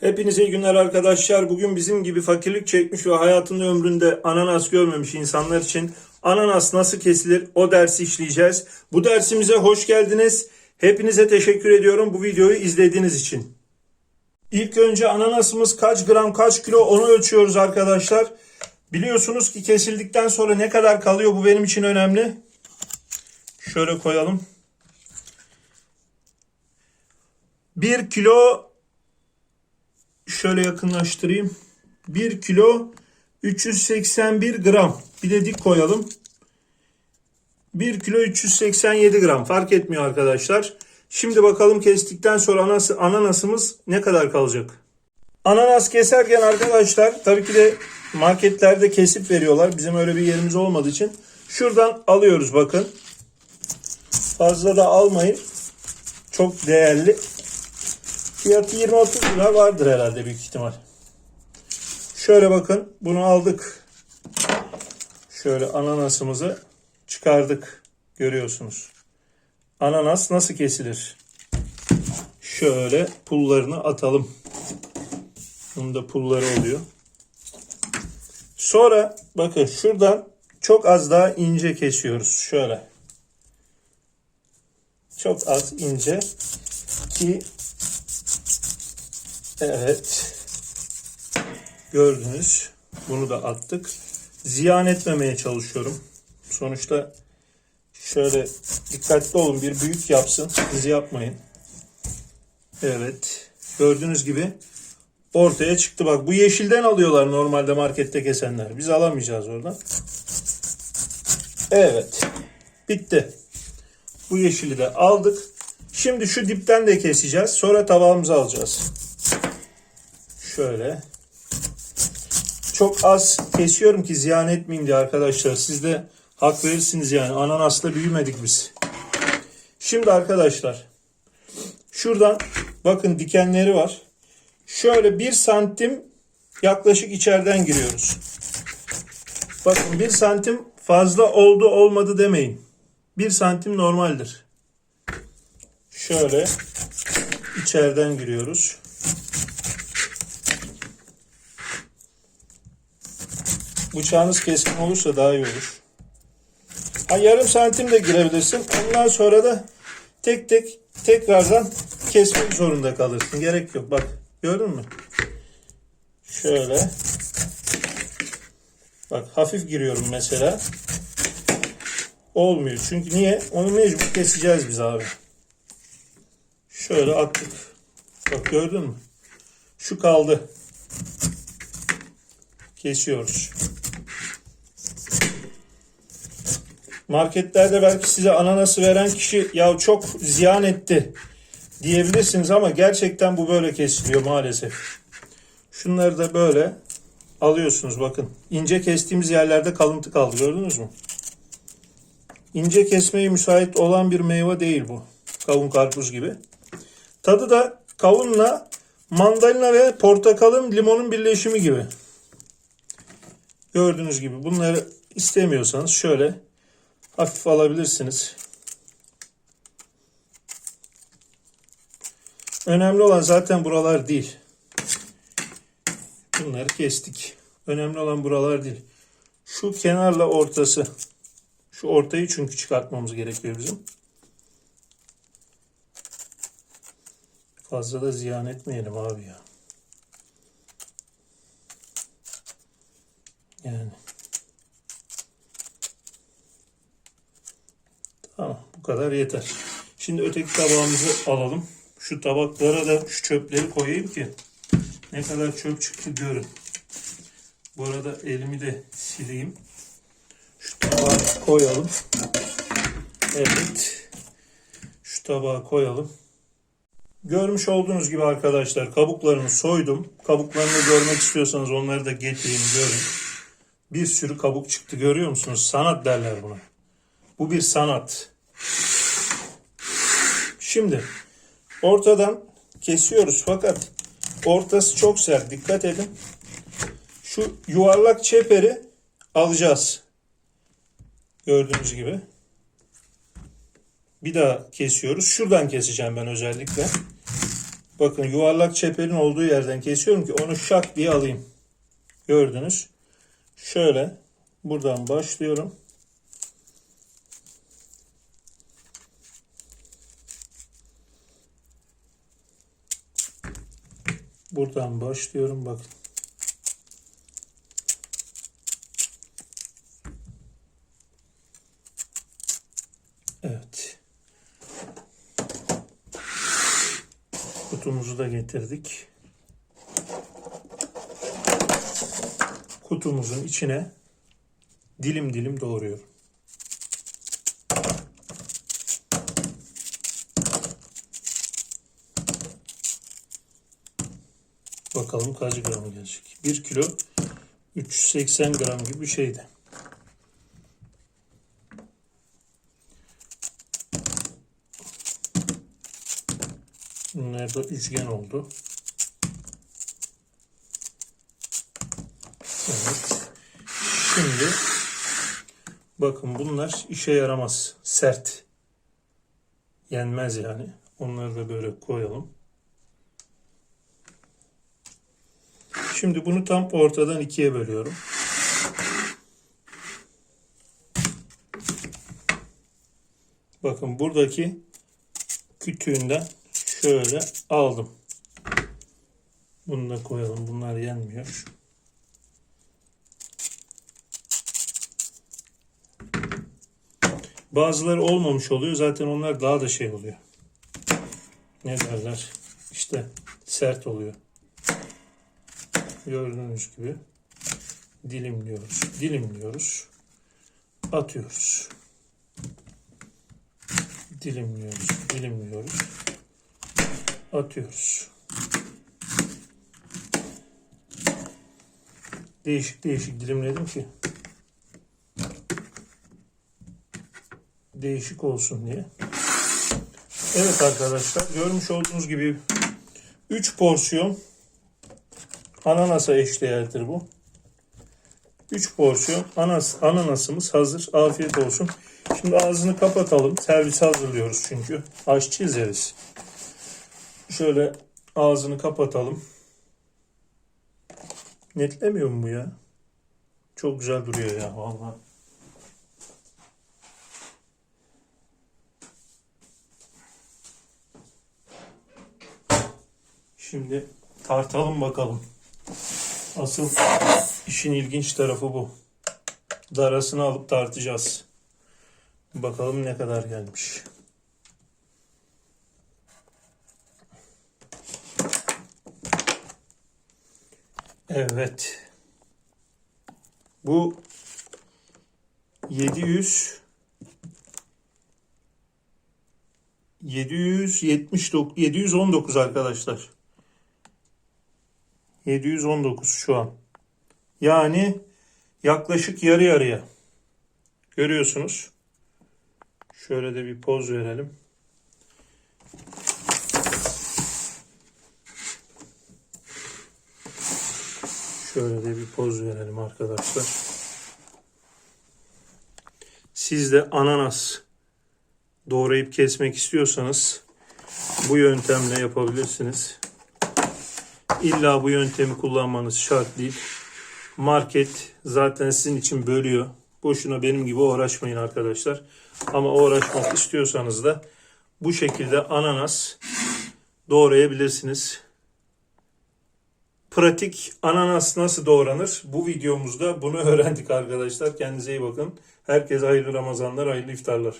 Hepinize iyi günler arkadaşlar. Bugün bizim gibi fakirlik çekmiş ve hayatında ömründe ananas görmemiş insanlar için ananas nasıl kesilir o dersi işleyeceğiz. Bu dersimize hoş geldiniz. Hepinize teşekkür ediyorum bu videoyu izlediğiniz için. İlk önce ananasımız kaç gram kaç kilo onu ölçüyoruz arkadaşlar. Biliyorsunuz ki kesildikten sonra ne kadar kalıyor bu benim için önemli. Şöyle koyalım. 1 kilo şöyle yakınlaştırayım. 1 kilo 381 gram. Bir de dik koyalım. 1 kilo 387 gram. Fark etmiyor arkadaşlar. Şimdi bakalım kestikten sonra anas, ananasımız ne kadar kalacak? Ananas keserken arkadaşlar tabii ki de marketlerde kesip veriyorlar. Bizim öyle bir yerimiz olmadığı için. Şuradan alıyoruz bakın. Fazla da almayın. Çok değerli. Fiyatı 20-30 lira vardır herhalde büyük ihtimal. Şöyle bakın bunu aldık. Şöyle ananasımızı çıkardık. Görüyorsunuz. Ananas nasıl kesilir? Şöyle pullarını atalım. Bunda pulları oluyor. Sonra bakın şuradan çok az daha ince kesiyoruz. Şöyle. Çok az ince ki Evet. Gördünüz. Bunu da attık. Ziyan etmemeye çalışıyorum. Sonuçta şöyle dikkatli olun. Bir büyük yapsın. Siz yapmayın. Evet. Gördüğünüz gibi ortaya çıktı. Bak bu yeşilden alıyorlar normalde markette kesenler. Biz alamayacağız oradan. Evet. Bitti. Bu yeşili de aldık. Şimdi şu dipten de keseceğiz. Sonra tabağımıza alacağız. Şöyle. Çok az kesiyorum ki ziyan etmeyeyim diye arkadaşlar. Siz de hak verirsiniz yani. Ananasla büyümedik biz. Şimdi arkadaşlar. Şuradan bakın dikenleri var. Şöyle bir santim yaklaşık içeriden giriyoruz. Bakın bir santim fazla oldu olmadı demeyin. Bir santim normaldir. Şöyle içeriden giriyoruz. Bıçağınız keskin olursa daha iyi olur. Ha, yarım santim de girebilirsin. Ondan sonra da tek tek tekrardan kesmek zorunda kalırsın. Gerek yok. Bak gördün mü? Şöyle. Bak hafif giriyorum mesela. Olmuyor. Çünkü niye? Onu mecbur keseceğiz biz abi. Şöyle attık. Bak gördün mü? Şu kaldı. Kesiyoruz. Marketlerde belki size ananası veren kişi ya çok ziyan etti diyebilirsiniz ama gerçekten bu böyle kesiliyor maalesef. Şunları da böyle alıyorsunuz bakın. İnce kestiğimiz yerlerde kalıntı kaldı gördünüz mü? İnce kesmeye müsait olan bir meyve değil bu. Kavun karpuz gibi. Tadı da kavunla mandalina ve portakalın limonun birleşimi gibi. Gördüğünüz gibi bunları istemiyorsanız şöyle hafif alabilirsiniz. Önemli olan zaten buralar değil. Bunları kestik. Önemli olan buralar değil. Şu kenarla ortası. Şu ortayı çünkü çıkartmamız gerekiyor bizim. Fazla da ziyan etmeyelim abi ya. Yani. Tamam bu kadar yeter. Şimdi öteki tabağımızı alalım. Şu tabaklara da şu çöpleri koyayım ki ne kadar çöp çıktı görün. Bu arada elimi de sileyim. Şu tabağı koyalım. Evet. Şu tabağı koyalım. Görmüş olduğunuz gibi arkadaşlar kabuklarını soydum. Kabuklarını görmek istiyorsanız onları da getireyim görün. Bir sürü kabuk çıktı görüyor musunuz? Sanat derler buna. Bu bir sanat. Şimdi ortadan kesiyoruz fakat ortası çok sert. Dikkat edin. Şu yuvarlak çeperi alacağız. Gördüğünüz gibi. Bir daha kesiyoruz. Şuradan keseceğim ben özellikle. Bakın yuvarlak çeperin olduğu yerden kesiyorum ki onu şak diye alayım. Gördünüz. Şöyle buradan başlıyorum. Buradan başlıyorum bakın. Evet. Kutumuzu da getirdik. Kutumuzun içine dilim dilim doğruyorum. Bakalım kaç gram gelecek. 1 kilo 380 gram gibi bir şeydi. Bunlar da üçgen oldu. Evet. Şimdi bakın bunlar işe yaramaz. Sert. Yenmez yani. Onları da böyle koyalım. Şimdi bunu tam ortadan ikiye bölüyorum. Bakın buradaki kütüğünden şöyle aldım. Bunu da koyalım. Bunlar yenmiyor. Bazıları olmamış oluyor. Zaten onlar daha da şey oluyor. Ne derler? İşte sert oluyor. Gördüğünüz gibi dilimliyoruz. Dilimliyoruz. Atıyoruz. Dilimliyoruz. Dilimliyoruz. Atıyoruz. Değişik değişik dilimledim ki değişik olsun diye. Evet arkadaşlar görmüş olduğunuz gibi 3 porsiyon ananasa eşdeğerdir bu. 3 porsiyon anas, ananasımız hazır. Afiyet olsun. Şimdi ağzını kapatalım. Servis hazırlıyoruz çünkü. Aşçıyız ya biz. Şöyle ağzını kapatalım. Netlemiyor mu bu ya? Çok güzel duruyor ya vallahi. Şimdi tartalım bakalım. Asıl işin ilginç tarafı bu. Darasını alıp tartacağız. Bakalım ne kadar gelmiş. Evet. Bu 700 779 719 arkadaşlar. 719 şu an. Yani yaklaşık yarı yarıya. Görüyorsunuz. Şöyle de bir poz verelim. Şöyle de bir poz verelim arkadaşlar. Siz de ananas doğrayıp kesmek istiyorsanız bu yöntemle yapabilirsiniz. İlla bu yöntemi kullanmanız şart değil. Market zaten sizin için bölüyor. Boşuna benim gibi uğraşmayın arkadaşlar. Ama uğraşmak istiyorsanız da bu şekilde ananas doğrayabilirsiniz. Pratik ananas nasıl doğranır? Bu videomuzda bunu öğrendik arkadaşlar. Kendinize iyi bakın. Herkese hayırlı Ramazanlar, hayırlı iftarlar.